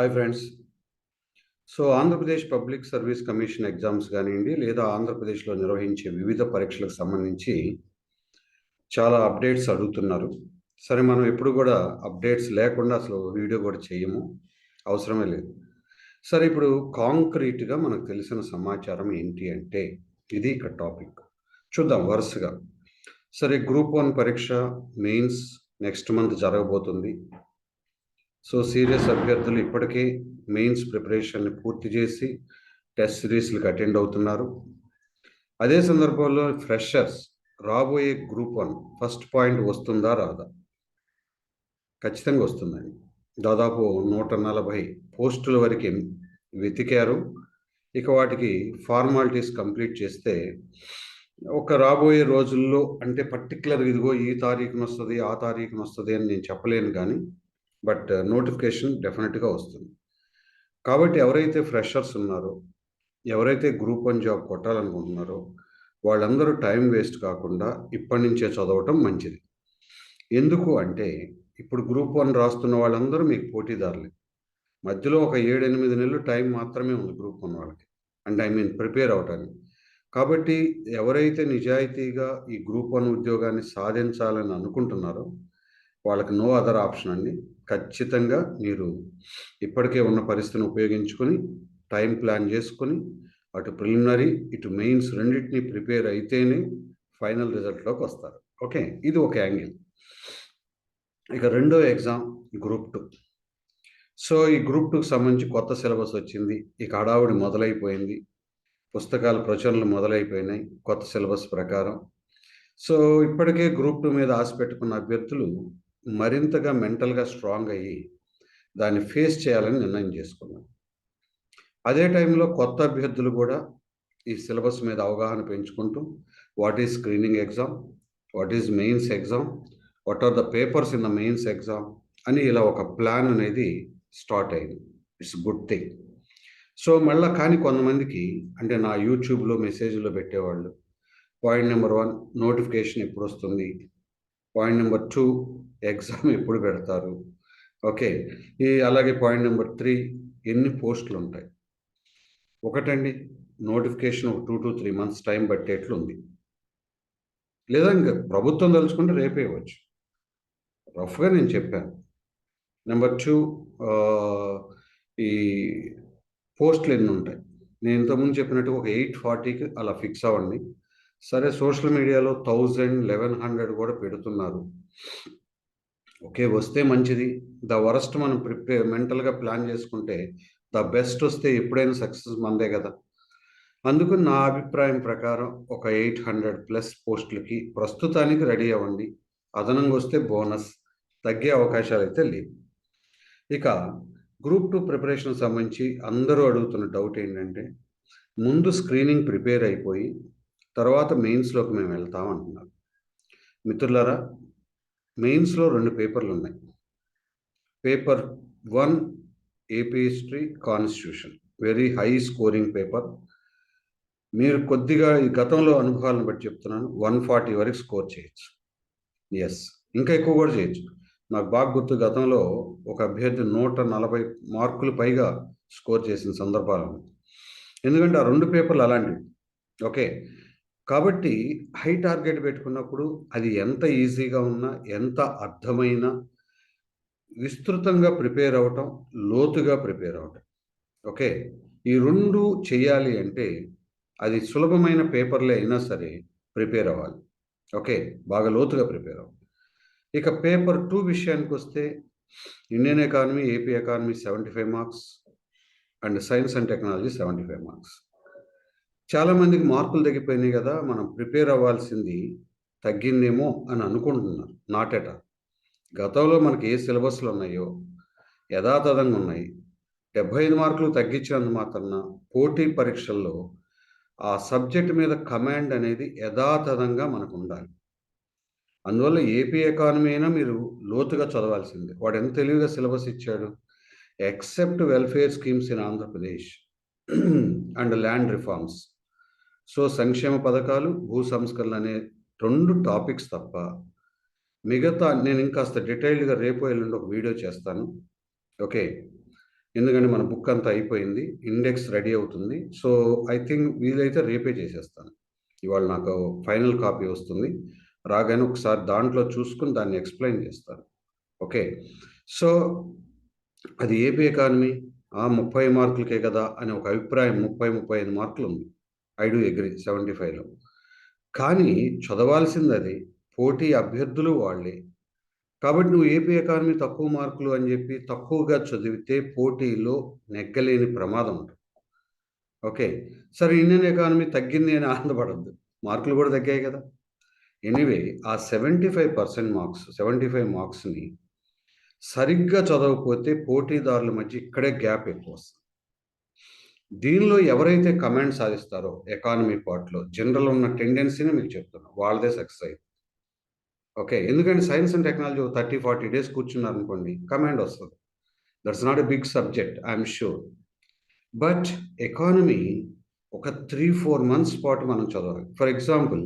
Hi friends so Andhra Pradesh public service commission exams కానివ్వండి లేదా ఆంధ్రప్రదేశ్లో నిర్వహించే వివిధ పరీక్షలకు సంబంధించి చాలా అప్డేట్స్ అడుగుతున్నారు. సరే మనం ఎప్పుడు కూడా అప్డేట్స్ లేకుండా అసలు వీడియో కూడా చేయము. అవసరమే లేదు. సరే ఇప్పుడు కాంక్రీట్గా మనకు తెలిసిన సమాచారం ఏంటి అంటే ఇది ఇక్కడ టాపిక్ చూద్దాం వరుసగా. సరే గ్రూప్ వన్ పరీక్ష మెయిన్స్ నెక్స్ట్ మంత్ జరగబోతుంది. సో సీరియస్ అభ్యర్థులు ఇప్పటికే మెయిన్స్ ప్రిపరేషన్ని పూర్తి చేసి టెస్ట్ సిరీస్లకు అటెండ్ అవుతున్నారు. అదే సందర్భంలో ఫ్రెషర్స్ రాబోయే గ్రూప్ వన్ ఫస్ట్ పాయింట్ వస్తుందా రాదా? ఖచ్చితంగా వస్తుందండి. దాదాపు నూట నలభై పోస్టుల వరకు వెతికారు. ఇక వాటికి ఫార్మాలిటీస్ కంప్లీట్ చేస్తే ఒక రాబోయే రోజుల్లో అంటే పర్టికులర్ ఇదిగో ఈ తారీఖున వస్తుంది ఆ తారీఖున వస్తుంది అని నేను చెప్పలేను కానీ బట్ నోటిఫికేషన్ డెఫినెట్గా వస్తుంది. కాబట్టి ఎవరైతే ఫ్రెషర్స్ ఉన్నారో ఎవరైతే గ్రూప్ వన్ జాబ్ కొట్టాలనుకుంటున్నారో వాళ్ళందరూ టైం వేస్ట్ కాకుండా ఇప్పటి నుంచే చదవటం మంచిది. ఎందుకు అంటే ఇప్పుడు గ్రూప్ వన్ రాస్తున్న వాళ్ళందరూ మీకు పోటీదారులే. మధ్యలో ఒక ఏడు ఎనిమిది నెలలు టైం మాత్రమే ఉంది గ్రూప్ వన్ వాళ్ళకి. అండ్ ఐ మీన్ ప్రిపేర్ అవటానికి. కాబట్టి ఎవరైతే నిజాయితీగా ఈ గ్రూప్ వన్ ఉద్యోగాన్ని సాధించాలని అనుకుంటున్నారో వాళ్ళకి నో అదర్ ఆప్షన్ అండి. ఖచ్చితంగా మీరు ఇప్పటికే ఉన్న పరిస్థితిని ఉపయోగించుకొని టైం ప్లాన్ చేసుకొని అటు ప్రిలిమినరీ ఇటు మెయిన్స్ రెండింటినీ ప్రిపేర్ అయితేనే ఫైనల్ రిజల్ట్లోకి వస్తారు. ఓకే? ఇది ఒక యాంగిల్. ఇక రెండో ఎగ్జామ్ గ్రూప్ టూ. సో ఈ గ్రూప్ టూకి సంబంధించి కొత్త సిలబస్ వచ్చింది. ఇక హడావుడి మొదలైపోయింది. పుస్తకాల ప్రచురణలు మొదలైపోయినాయి కొత్త సిలబస్ ప్రకారం. సో ఇప్పటికే గ్రూప్ టూ మీద ఆశ పెట్టుకున్న అభ్యర్థులు మరింతగా మెంటల్గా స్ట్రాంగ్ అయ్యి దాన్ని ఫేస్ చేయాలని నిర్ణయం చేసుకున్నాం. అదే టైంలో కొత్త అభ్యర్థులు కూడా ఈ సిలబస్ మీద అవగాహన పెంచుకుంటూ what is screening exam what is mains exam what are the papers in the mains exam అని ఇలా ఒక ప్లాన్ అనేది స్టార్ట్ అయింది. ఇట్స్ గుడ్ థింగ్ సో మళ్ళీ కానీ కొంతమందికి అంటే నా యూట్యూబ్లో మెసేజ్లో పెట్టేవాళ్ళు పాయింట్ నెంబర్ వన్ నోటిఫికేషన్ ఎప్పుడు వస్తుంది పాయింట్ నెంబర్ టూ ఎగ్జామ్ ఎప్పుడు పెడతారు? ఓకే. ఈ అలాగే పాయింట్ నెంబర్ త్రీ ఎన్ని పోస్టులు ఉంటాయి? ఒకటండి నోటిఫికేషన్ ఒక two to three months time పట్టేట్లు ఉంది లేదా ఇంకా ప్రభుత్వం తలుచుకుంటే రేపే ఇవ్వచ్చు. రఫ్గా నేను చెప్పాను. నెంబర్ టూ ఈ పోస్టులు ఎన్ని ఉంటాయి? నేను ఇంతకుముందు చెప్పినట్టు ఒక ఎయిట్ ఫార్టీకి అలా ఫిక్స్ అవ్వండి. సరే సోషల్ మీడియాలో థౌజండ్ లెవెన్ హండ్రెడ్ కూడా పెడుతున్నారు. ఓకే వస్తే మంచిది. ద వరస్ట్ మనం ప్రిపేర్ మెంటల్గా ప్లాన్ చేసుకుంటే ద బెస్ట్ వస్తే ఎప్పుడైనా సక్సెస్ మందే కదా. అందుకు నా అభిప్రాయం ప్రకారం ఒక ఎయిట్ హండ్రెడ్ ప్లస్ పోస్టులకి ప్రస్తుతానికి రెడీ అవ్వండి. అదనంగా వస్తే బోనస్. తగ్గే అవకాశాలు అయితే లేవు. ఇక గ్రూప్ టూ ప్రిపరేషన్ సంబంధించి అందరూ అడుగుతున్న డౌట్ ఏంటంటే ముందు స్క్రీనింగ్ ప్రిపేర్ అయిపోయి తర్వాత మెయిన్స్లోకి మేము వెళ్తాం అంటున్నారు. మిత్రులారా మెయిన్స్లో రెండు పేపర్లు ఉన్నాయి paper one AP history constitution. Very high scoring paper. మీరు కొద్దిగా ఈ గతంలో అనుభవాలను బట్టి చెప్తున్నాను. వన్ ఫార్టీ వరకు స్కోర్ చేయొచ్చు. ఎస్ ఇంకా ఎక్కువ కూడా చేయొచ్చు. నాకు బాగా గుర్తు గతంలో ఒక అభ్యర్థి నూట నలభై మార్కులు పైగా స్కోర్ చేసిన సందర్భాలు ఎందుకంటే ఆ రెండు పేపర్లు అలాంటివి. ఓకే. కాబట్టి హై టార్గెట్ పెట్టుకున్నప్పుడు అది ఎంత ఈజీగా ఉన్నా ఎంత అర్థమైన విస్తృతంగా ప్రిపేర్ అవటం లోతుగా ప్రిపేర్ అవటం. ఓకే? ఈ రెండు చేయాలి అంటే అది సులభమైన పేపర్లే అయినా సరే ప్రిపేర్ అవ్వాలి. ఓకే? బాగా లోతుగా ప్రిపేర్ అవ్వాలి. ఇక పేపర్ టూ విషయానికి వస్తే Indian economy AP economy seventy five marks and science and technology seventy five marks. చాలామందికి మార్కులు తగ్గిపోయినాయి కదా మనం ప్రిపేర్ అవ్వాల్సింది తగ్గిందేమో అని అనుకుంటున్నారు. నాటేట గతంలో మనకి ఏ సిలబస్లు ఉన్నాయో యథాతథంగా ఉన్నాయి. డెబ్బై ఐదు మార్కులు తగ్గించినందు మాత్రాన పోటీ పరీక్షల్లో ఆ సబ్జెక్ట్ మీద కమాండ్ అనేది యథాతథంగా మనకు ఉండాలి. అందువల్ల ఏపీ ఎకానమీ అయినా మీరు లోతుగా చదవాల్సిందే. వాడు ఎంత తెలివిగా సిలబస్ ఇచ్చాడు? Except welfare schemes in Andhra Pradesh and land reforms so సంక్షేమ పథకాలు భూ సంస్కరణలు అనే రెండు టాపిక్స్ తప్ప మిగతా నేను ఇంకాస్త డీటెయిల్డ్గా రేపు ఎల్లుండి ఒక వీడియో చేస్తాను. ఓకే? ఎందుకంటే మన బుక్ అంతా అయిపోయింది ఇండెక్స్ రెడీ అవుతుంది. సో ఐ థింక్ వీలైతే రేపే చేసేస్తాను. ఇవాళ నాకు ఫైనల్ కాపీ వస్తుంది. రాగానే ఒకసారి దాంట్లో చూసుకుని దాన్ని ఎక్స్ప్లెయిన్ చేస్తాను. ఓకే? సో అది ఏపీ ఎకానమీ? ఆ ముప్పై మార్కులకే కదా అని ఒక అభిప్రాయం ముప్పై ముప్పై ఐదు మార్కులు ఉంది ఐ డూ అగ్రీ సెవెంటీ ఫైవ్లో కానీ చదవాల్సింది అది పోటీ అభ్యర్థులు వాళ్ళే. కాబట్టి నువ్వు ఏపీ ఎకానమీ తక్కువ మార్కులు అని చెప్పి తక్కువగా చదివితే పోటీలో నెగ్గలేని ప్రమాదం ఉంటుంది. ఓకే సరే ఇండియన్ ఎకానమీ తగ్గింది అని ఆనందపడద్దు. మార్కులు కూడా తగ్గాయి కదా. ఎనీవే ఆ seventy five percent marks seventy five మార్క్స్ని సరిగ్గా చదవకపోతే పోటీదారుల మధ్య ఇక్కడే గ్యాప్ ఎక్కువ వస్తుంది. దీనిలో ఎవరైతే కమాండ్ సాధిస్తారో ఎకానమీ పార్ట్లో జనరల్ ఉన్న టెండెన్సీని మీకు చెప్తున్నా. వాళ్ళదే సక్సెస్ అయింది ఓకే ఎందుకంటే science and technology thirty forty days కూర్చున్నారు అనుకోండి కమాండ్ వస్తుంది. That's not a big subject I'm sure but economy ఒక త్రీ ఫోర్ మంత్స్ పాటు మనం చదవాలి. ఫర్ ఎగ్జాంపుల్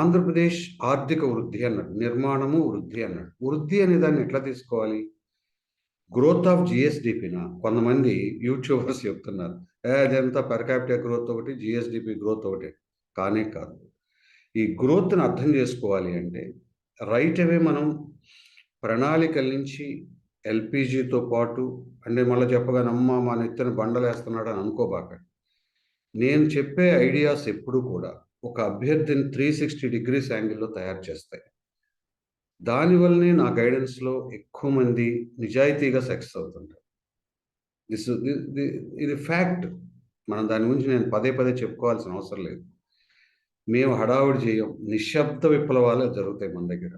ఆంధ్రప్రదేశ్ ఆర్థిక వృద్ధి అన్నాడు నిర్మాణము వృద్ధి అన్నాడు. వృద్ధి అనే దాన్ని ఎట్లా తీసుకోవాలి? గ్రోత్ ఆఫ్ జిఎస్డిపిన కొంతమంది యూట్యూబర్స్ చెప్తున్నారు. అదంతా పర్ క్యాపిటల్ గ్రోత్ ఒకటి జిఎస్డిపి గ్రోత్ ఒకటి. కానే కాదు. ఈ గ్రోత్ని అర్థం చేసుకోవాలి అంటే రైట్ అవే మనం ప్రణాళికల నుంచి ఎల్పిజితో పాటు అంటే మళ్ళీ చెప్పగా అమ్మ మా నెత్తిన బండలేస్తున్నాడు అని అనుకోబాక. నేను చెప్పే ఐడియాస్ ఎప్పుడు కూడా ఒక అభ్యర్థిని త్రీ సిక్స్టీ డిగ్రీస్ యాంగిల్లో తయారు చేస్తాయి. దానివల్లనే నా గైడెన్స్లో ఎక్కువ మంది నిజాయితీగా సక్సెస్ అవుతుంటారు. దిస్ ఇది ఫ్యాక్ట్ మనం దాని గురించి నేను పదే పదే చెప్పుకోవాల్సిన అవసరం లేదు. మేము హడావుడి చేయం. నిశ్శబ్ద విప్లవాలే జరుగుతాయి మన దగ్గర.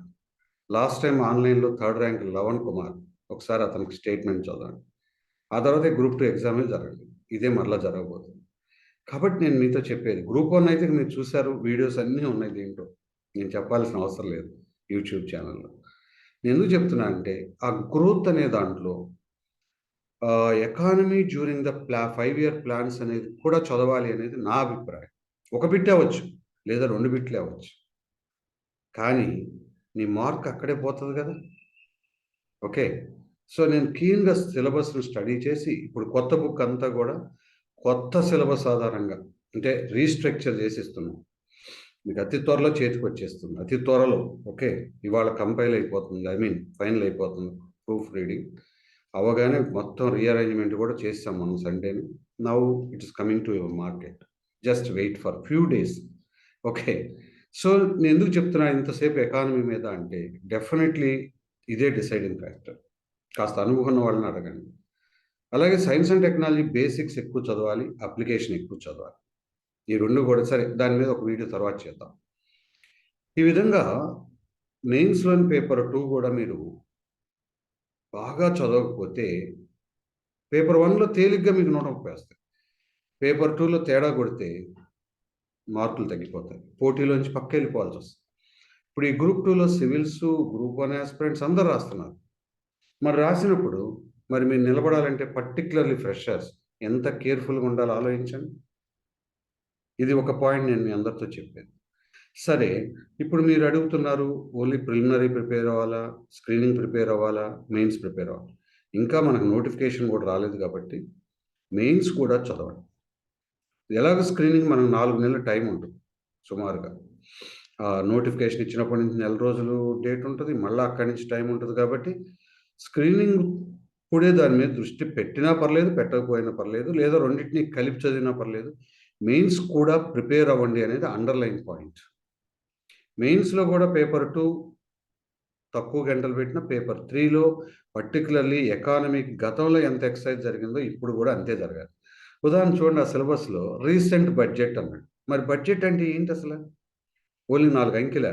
లాస్ట్ టైం ఆన్లైన్లో థర్డ్ ర్యాంక్ లవన్ కుమార్. ఒకసారి అతనికి స్టేట్మెంట్ చదవండి. ఆ తర్వాత గ్రూప్ టూ ఎగ్జామే జరగదు ఇదే మరలా జరగబోతుంది. కాబట్టి నేను మీతో చెప్పేది. గ్రూప్ వన్ అయితే మీరు చూశారు. వీడియోస్ అన్నీ ఉన్నాయి దీంట్లో. నేను చెప్పాల్సిన అవసరం లేదు. యూట్యూబ్ ఛానల్లో. నేను ఎందుకు చెప్తున్నా అంటే ఆ గ్రోత్ అనే దాంట్లో ఎకానమీ డ్యూరింగ్ ద ప్లా ఫైవ్ ఇయర్ ప్లాన్స్ అనేది కూడా చదవాలి అనేది నా అభిప్రాయం. ఒక బిట్ అవ్వచ్చు లేదా రెండు బిట్లే అవ్వచ్చు. కానీ నీ మార్క్ అక్కడే పోతుంది కదా. ఓకే? సో నేను క్లీన్గా సిలబస్ను స్టడీ చేసి ఇప్పుడు కొత్త బుక్ అంతా కూడా కొత్త సిలబస్ ఆధారంగా అంటే రీస్ట్రక్చర్ చేసి మీకు అతి త్వరలో చేతికి వచ్చేస్తుంది. అతి త్వరలో ఓకే? ఇవాళ కంపైల్ అయిపోతుంది. ఐ మీన్ ఫైనల్ అయిపోతుంది. ప్రూఫ్ రీడింగ్ అవగానే మొత్తం రీఅరేంజ్మెంట్ కూడా చేస్తాం మనం సండేని now. It is coming to your market just wait for few days okay? So నేను ఎందుకు చెప్తున్నా ఇంతసేపు ఎకానమీ మీద అంటే డెఫినెట్లీ ఇదే డిసైడింగ్ ఫ్యాక్టర్ కాస్త అనుభవం వాళ్ళని అడగండి. అలాగే సైన్స్ అండ్ టెక్నాలజీ బేసిక్స్ ఎక్కువ చదవాలి అప్లికేషన్ ఎక్కువ చదవాలి. ఈ రెండు కూడా సరే దాని మీద ఒక వీడియో తర్వాత చేద్దాం. ఈ విధంగా మెయిన్స్లోని పేపర్ టూ కూడా మీరు బాగా చదవకపోతే పేపర్ వన్లో తేలిగ్గా మీకు నూట ముప్పై వస్తాయి. పేపర్ టూలో తేడా కొడితే మార్కులు తగ్గిపోతాయి. పోటీలోంచి పక్క వెళ్ళిపోవాల్సి వస్తుంది. ఇప్పుడు ఈ గ్రూప్ టూలో సివిల్స్ గ్రూప్ వన్ ఆస్పిరెంట్స్ అందరు రాస్తున్నారు. మరి రాసినప్పుడు మరి మీరు నిలబడాలంటే పర్టికులర్లీ ఫ్రెషర్స్ ఎంత కేర్ఫుల్గా ఉండాలో ఆలోచించండి. ఇది ఒక పాయింట్ నేను మీ అందరితో చెప్పాను. సరే ఇప్పుడు మీరు అడుగుతున్నారు ఓన్లీ ప్రిలిమినరీ ప్రిపేర్ అవ్వాలా స్క్రీనింగ్ ప్రిపేర్ అవ్వాలా మెయిన్స్ ప్రిపేర్ అవ్వాలి? ఇంకా మనకు నోటిఫికేషన్ కూడా రాలేదు కాబట్టి మెయిన్స్ కూడా చదవండి. ఎలాగ స్క్రీనింగ్ మనకు నాలుగు నెలల టైం ఉంటుంది సుమారుగా. నోటిఫికేషన్ ఇచ్చినప్పటి నుంచి నెల రోజులు డేట్ ఉంటుంది మళ్ళీ అక్కడి నుంచి టైం ఉంటుంది కాబట్టి స్క్రీనింగ్ ఇప్పుడే దాని మీద దృష్టి పెట్టినా పర్లేదు పెట్టకపోయినా పర్లేదు లేదా రెండింటిని కలిపి చదివినా పర్లేదు మెయిన్స్ కూడా ప్రిపేర్ అవ్వండి అనేది అండర్లైన్ పాయింట్ మెయిన్స్లో కూడా పేపర్ టూ తక్కువ గంటలు పెట్టిన పేపర్ త్రీలో పర్టికులర్లీ ఎకానమీకి గతంలో ఎంత ఎక్సర్సైజ్ జరిగిందో ఇప్పుడు కూడా అంతే జరగాలి. ఉదాహరణ చూడండి ఆ సిలబస్లో రీసెంట్ బడ్జెట్ అన్నాడు. మరి బడ్జెట్ అంటే ఏంటి అసలు? ఓన్లీ నాలుగు అంకెల?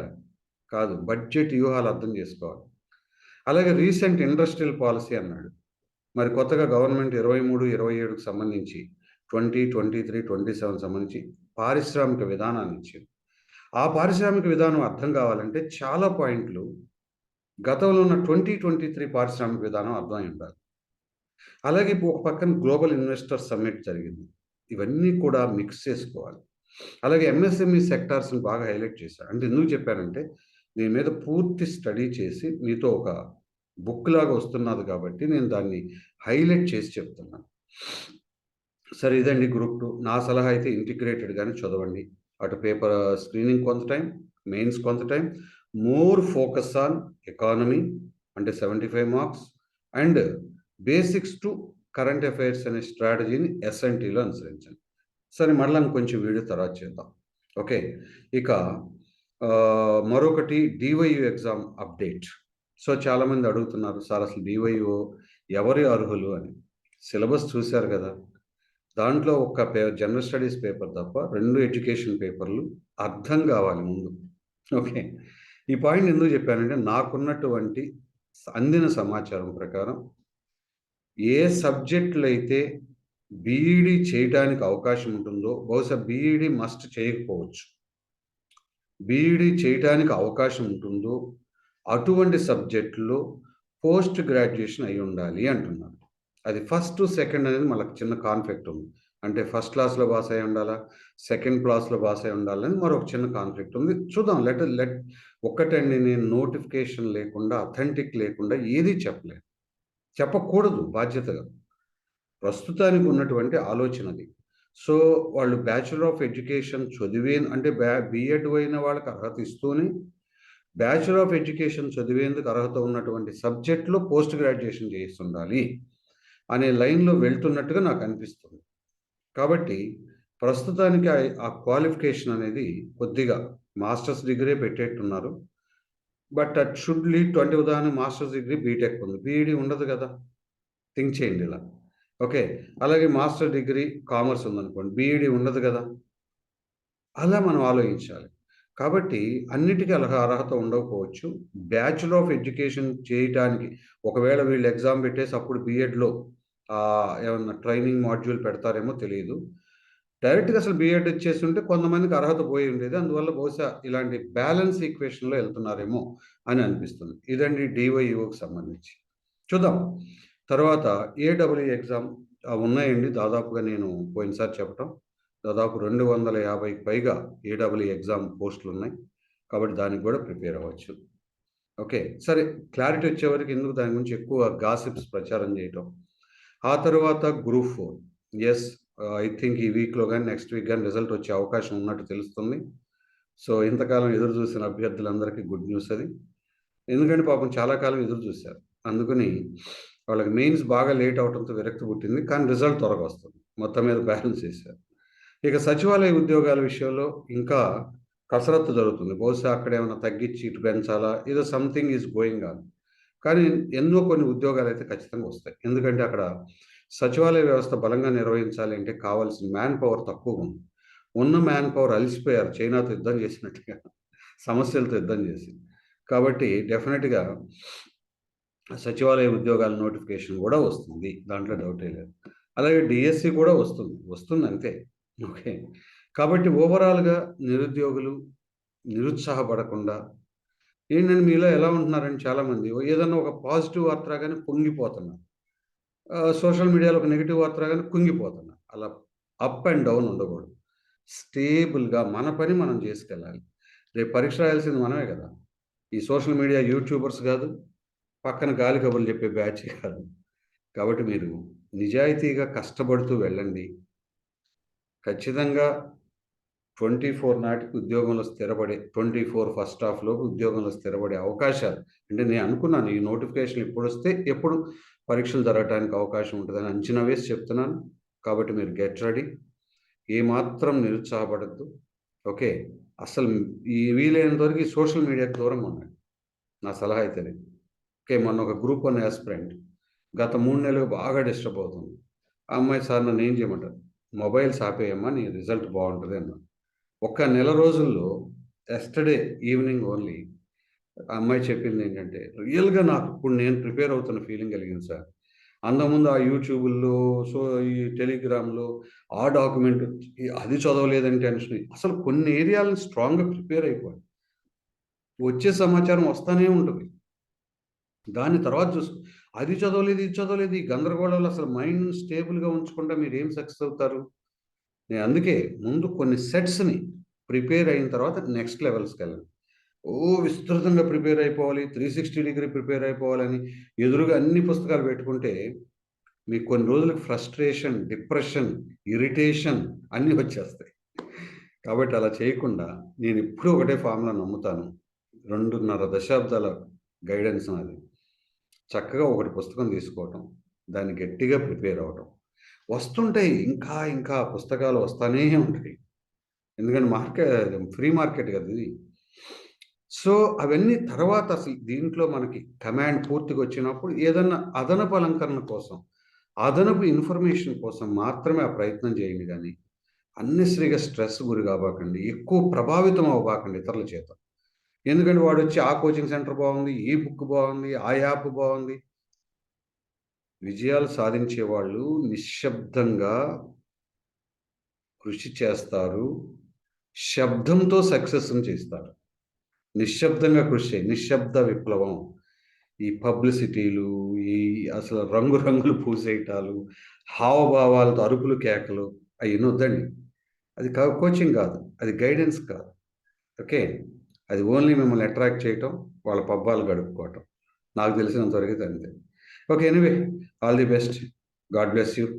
కాదు బడ్జెట్ వ్యూహాలు అర్థం చేసుకోవాలి. అలాగే రీసెంట్ ఇండస్ట్రియల్ పాలసీ అన్నాడు. మరి కొత్తగా గవర్నమెంట్ ఇరవై మూడు ఇరవై ఏడుకు సంబంధించి twenty twenty three twenty seven సంబంధించి పారిశ్రామిక విధానాన్ని ఇచ్చింది ఆ పారిశ్రామిక విధానం అర్థం కావాలంటే చాలా పాయింట్లు గతంలో ఉన్న ట్వంటీ ట్వంటీ త్రీ పారిశ్రామిక విధానం అర్థమై ఉండాలి. అలాగే ఒక పక్కన గ్లోబల్ ఇన్వెస్టర్ సమ్మిట్ జరిగింది. ఇవన్నీ కూడా మిక్స్ చేసుకోవాలి. అలాగే ఎంఎస్ఎంఈ సెక్టార్స్ని బాగా హైలైట్ చేశారు. అంటే ఎందుకు చెప్పారంటే దీని మీద పూర్తి స్టడీ చేసి మీతో ఒక బుక్ లాగా వస్తున్నది కాబట్టి నేను దాన్ని హైలైట్ చేసి చెప్తున్నాను. సరే ఇదండి గ్రూప్ టూ. నా సలహా అయితే ఇంటిగ్రేటెడ్గానే చదవండి. అటు పేపర్ స్క్రీనింగ్ కొంత టైం మెయిన్స్ కొంత time. More focus on economy అంటే seventy five marks and basics to current affairs అనే స్ట్రాటజీని ఎస్ఎన్టీలో అనుసరించండి. సరే మళ్ళీ కొంచెం వీడియో తర్వాత చేద్దాం. ఓకే. ఇక మరొకటి డివైయు ఎగ్జామ్ అప్డేట్. సో చాలామంది అడుగుతున్నారు సార్ అసలు డివైఓ ఎవరి అర్హులు? అని. సిలబస్ చూశారు కదా. దాంట్లో ఒక పేపర్ జనరల్ స్టడీస్ పేపర్ తప్ప రెండు ఎడ్యుకేషన్ పేపర్లు అర్థం కావాలి ముందు. ఓకే. ఈ పాయింట్ ఎందుకు చెప్పానంటే నాకున్నటువంటి అందిన సమాచారం ప్రకారం ఏ సబ్జెక్టులు అయితే బీఈడి చేయడానికి అవకాశం ఉంటుందో బహుశా బీఈడి మస్ట్ చేయకపోవచ్చు. బీఈడి చేయడానికి అవకాశం ఉంటుందో అటువంటి సబ్జెక్టులో పోస్ట్ గ్రాడ్యుయేషన్ అయి ఉండాలి అంటున్నారు. అది ఫస్ట్ సెకండ్ అనేది మనకు చిన్న కాన్ఫ్లిక్ట్ ఉంది. అంటే ఫస్ట్ క్లాస్లో పాస్ అయి ఉండాలా? సెకండ్ క్లాస్లో పాస్ అయి ఉండాలని మరొక చిన్న కాన్ఫ్లిక్ట్ ఉంది. చూద్దాం. లెట్ లెట్ ఒక్కటండి నేను నోటిఫికేషన్ లేకుండా అథెంటిక్ లేకుండా ఏది చెప్పలేదు. చెప్పకూడదు. బాధ్యతగా ప్రస్తుతానికి ఉన్నటువంటి ఆలోచనది సో వాళ్ళు బ్యాచులర్ ఆఫ్ ఎడ్యుకేషన్ చదివే అంటే బ్యా బిఎడ్ అయిన వాళ్ళకి అర్హత ఇస్తూనే బ్యాచులర్ ఆఫ్ ఎడ్యుకేషన్ చదివేందుకు అర్హత ఉన్నటువంటి సబ్జెక్ట్లో పోస్ట్ గ్రాడ్యుయేషన్ చేస్తుండాలి. అనే లైన్లో వెళ్తున్నట్టుగా నాకు అనిపిస్తుంది. కాబట్టి ప్రస్తుతానికి ఆ క్వాలిఫికేషన్ అనేది కొద్దిగా masters degree పెట్టేట్టున్నారు. But at should lead twenty ఉదాహరణ మాస్టర్స్ డిగ్రీ బీటెక్ ఉంది. బీఈడి ఉండదు కదా. థింక్ చేయండి ఇలా. ఓకే. అలాగే మాస్టర్ డిగ్రీ కామర్స్ ఉందనుకోండి బీఈడి ఉండదు కదా. అలా మనం ఆలోచించాలి. కాబట్టి అన్నిటికీ అలా అర్హత ఉండకపోవచ్చు. బ్యాచులర్ ఆఫ్ ఎడ్యుకేషన్ చేయటానికి ఒకవేళ వీళ్ళు ఎగ్జామ్ పెట్టేసి అప్పుడు బీఎడ్లో ఏమన్నా ట్రైనింగ్ మాడ్యూల్ పెడతారేమో తెలియదు డైరెక్ట్గా అసలు బీఎడ్ వచ్చేసి ఉంటే కొంతమందికి అర్హత పోయి ఉండేది. అందువల్ల బహుశా ఇలాంటి బ్యాలెన్స్ ఈక్వేషన్లో వెళ్తున్నారేమో అని అనిపిస్తుంది. ఇదండి డివైఓకి సంబంధించి. చూద్దాం. తర్వాత ఏడబ్ల్యూ ఎగ్జామ్ ఉన్నాయండి. దాదాపుగా నేను పోయినసారి చెప్పటం. దాదాపు రెండు వందల యాభైకి పైగా ఏడబ్ల్యూ ఎగ్జామ్ పోస్టులు ఉన్నాయి. కాబట్టి దానికి కూడా ప్రిపేర్ అవ్వచ్చు. ఓకే. సరే. క్లారిటీ వచ్చేవరకు ఎందుకు దాని గురించి ఎక్కువ గాసిప్స్ ప్రచారం చేయటం? ఆ తర్వాత group four yes I think ఈ వీక్లో కానీ నెక్స్ట్ వీక్ కానీ రిజల్ట్ వచ్చే అవకాశం ఉన్నట్టు తెలుస్తుంది. సో ఇంతకాలం ఎదురు చూసిన అభ్యర్థులందరికీ గుడ్ న్యూస్ అది. ఎందుకంటే పాపం చాలా కాలం ఎదురు చూశారు. అందుకని వాళ్ళకి మెయిన్స్ బాగా లేట్ అవడంతో విరక్తి పుట్టింది. కానీ రిజల్ట్ త్వరగా వస్తుంది. మొత్తం మీద బ్యాలెన్స్ చేశారు. ఇక సచివాలయ ఉద్యోగాల విషయంలో ఇంకా కసరత్తు జరుగుతుంది. బహుశా అక్కడ ఏమైనా తగ్గించి ఇటు పెంచాలా? ఏదో సంథింగ్ ఈజ్ గోయింగ్ ఆన్ కానీ ఎన్నో కొన్ని ఉద్యోగాలు అయితే ఖచ్చితంగా వస్తాయి. ఎందుకంటే అక్కడ సచివాలయ వ్యవస్థ బలంగా నిర్వహించాలి అంటే కావాల్సిన మ్యాన్ పవర్ తక్కువగా ఉంది. ఉన్న మ్యాన్ పవర్ అలసిపోయారు. చైనాతో యుద్ధం చేసినట్టుగా సమస్యలతో యుద్ధం చేసి. కాబట్టి డెఫినెట్గా సచివాలయ ఉద్యోగాల నోటిఫికేషన్ కూడా వస్తుంది. దాంట్లో డౌటే లేదు. అలాగే డిఎస్సి కూడా వస్తుంది. వస్తుంది అంతే. ఓకే కాబట్టి ఓవరాల్గా నిరుద్యోగులు నిరుత్సాహపడకుండా ఏంటంటే మీలో ఎలా ఉంటున్నారని చాలామంది ఏదన్నా ఒక పాజిటివ్ వార్త రాగానే పొంగిపోతున్నారు. సోషల్ మీడియాలో ఒక నెగిటివ్ వార్త రాగానే కుంగిపోతున్నారు. అలా అప్ అండ్ డౌన్ ఉండకూడదు. స్టేబుల్గా మన పని మనం చేసుకెళ్ళాలి. రేపు పరీక్ష రాయాల్సింది మనమే కదా. ఈ సోషల్ మీడియా యూట్యూబర్స్ కాదు పక్కన గాలి కబుర్లు చెప్పే బ్యాచ్ కాదు. కాబట్టి మీరు నిజాయితీగా కష్టపడుతూ వెళ్ళండి. ఖచ్చితంగా ట్వంటీ ఫోర్ నాటికి ఉద్యోగంలో స్థిరపడే ట్వంటీ ఫోర్ ఫస్ట్ హాఫ్లోకి ఉద్యోగంలో స్థిరపడే అవకాశాలు. అంటే నేను అనుకున్నాను ఈ నోటిఫికేషన్ ఎప్పుడు వస్తే ఎప్పుడు పరీక్షలు జరగడానికి అవకాశం ఉంటుందని అంచనా వేసి చెప్తున్నాను. కాబట్టి మీరు గెట్ రెడీ. ఏమాత్రం నిరుత్సాహపడద్దు. ఓకే? అసలు ఈ వీలైనంత వరకు ఈ సోషల్ మీడియాకి దూరంగా ఉండండి. నా సలహా అయితే ఓకే? మొన్న ఒక గ్రూప్ వన్ యాస్పిరెంట్ గత మూడు నెలలు బాగా డిస్టర్బ్ అవుతుంది. ఆ అమ్మాయి సార్ నన్ను ఏం చేయమంటారు? మొబైల్స్ ఆపేయమ్మా నీ రిజల్ట్ బాగుంటుంది అన్నాను ఒక్క నెల రోజుల్లో ఎస్టర్డే ఈవినింగ్ ఓన్లీ ఆ అమ్మాయి చెప్పింది ఏంటంటే రియల్గా నాకు ఇప్పుడు నేను ప్రిపేర్ అవుతున్న ఫీలింగ్ కలిగింది సార్. అంతకుముందు ఆ యూట్యూబ్లో సో ఈ టెలిగ్రామ్లో ఆ డాక్యుమెంట్ అది చదవలేదని టెన్షన్ అసలు కొన్ని ఏరియాలను స్ట్రాంగ్గా ప్రిపేర్ అయిపోయి వచ్చే సమాచారం వస్తూనే ఉంటుంది. దాని తర్వాత చూసుకో అది చదవలేదు ఇది చదవలేదు. ఈ గందరగోళాలు అసలు మైండ్ స్టేబుల్గా ఉంచకుండా మీరు ఏం సక్సెస్ అవుతారు? నేను అందుకే ముందు కొన్ని సెట్స్ని ప్రిపేర్ అయిన తర్వాత నెక్స్ట్ లెవెల్స్కి వెళ్ళాను. ఓ విస్తృతంగా ప్రిపేర్ అయిపోవాలి త్రీ సిక్స్టీ డిగ్రీ ప్రిపేర్ అయిపోవాలని ఎదురుగా అన్ని పుస్తకాలు పెట్టుకుంటే మీకు కొన్ని రోజులకు ఫ్రస్ట్రేషన్ డిప్రెషన్ ఇరిటేషన్ అన్నీ వచ్చేస్తాయి. కాబట్టి అలా చేయకుండా నేను ఎప్పుడూ ఒకటే ఫార్ములా నమ్ముతాను. రెండున్నర దశాబ్దాల గైడెన్స్ నాది. చక్కగా ఒకటి పుస్తకం తీసుకోవటం దాన్ని గట్టిగా ప్రిపేర్ అవ్వటం. వస్తుంటాయి. ఇంకా ఇంకా పుస్తకాలు వస్తానే ఉంటాయి. ఎందుకంటే మార్కెట్ ఫ్రీ మార్కెట్ కదా ఇది. సో అవన్నీ తర్వాత అసలు దీంట్లో మనకి కమాండ్ పూర్తిగా వచ్చినప్పుడు ఏదన్నా అదనపు అలంకరణ కోసం అదనపు ఇన్ఫర్మేషన్ కోసం మాత్రమే ఆ ప్రయత్నం చేయండి కానీ అన్నెసరిగా స్ట్రెస్ గురి కాబాకండి. ఎక్కువ ప్రభావితం అవ్వబాకండి ఇతరుల చేత. ఎందుకంటే వాడు వచ్చి ఆ కోచింగ్ సెంటర్ బాగుంది ఈ బుక్ బాగుంది ఆ యాప్ బాగుంది విజయాలు సాధించే వాళ్ళు నిశ్శబ్దంగా కృషి చేస్తారు. శబ్దంతో సక్సెస్ను చేస్తారు. నిశ్శబ్దంగా కృషి చేయి నిశ్శబ్ద విప్లవం. ఈ పబ్లిసిటీలు ఈ అసలు రంగురంగులు పూసేయటాలు హావభావాలతో అరుపులు కేకలు అవి వద్దండి. అది కా- కోచింగ్ కాదు అది గైడెన్స్ కాదు. ఓకే? అది ఓన్లీ మిమ్మల్ని అట్రాక్ట్ చేయటం వాళ్ళ పబ్బాలు గడుపుకోవటం. నాకు తెలిసినంతవరకు అంతే. Okay, anyway, all the best. God bless you.